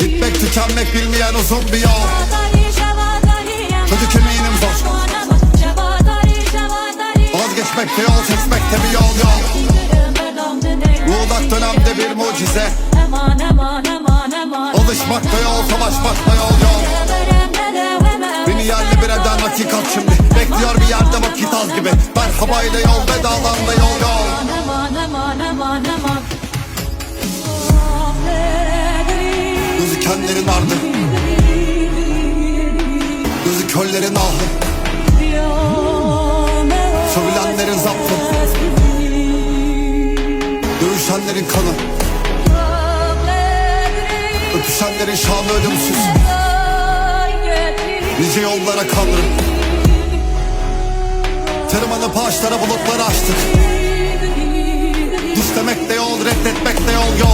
Bitmek tükenmek bilmeyen uzun bir yol Çocuk eminim zor. Vazgeçmekte yol seçmekte bir yol yol Muğlak dönemde bir mucize. Aman Alışmakta yol savaşmakta yol yol Beni yerli bir eden hakikat şimdi. Bekliyor bir yerde vakit az gibi. İle yol vedalanda yol yol Gözükenlerin ardı. Gözü köllerin ahı. Sövülenlerin zaptı Dövüşenlerin kanı. Öpüşenlerin şanı ölümsüz. Nice yollara kanlı Tırmanıp ağaçlara bulutları açtık. Düz demek de yol reddetmek de yol yol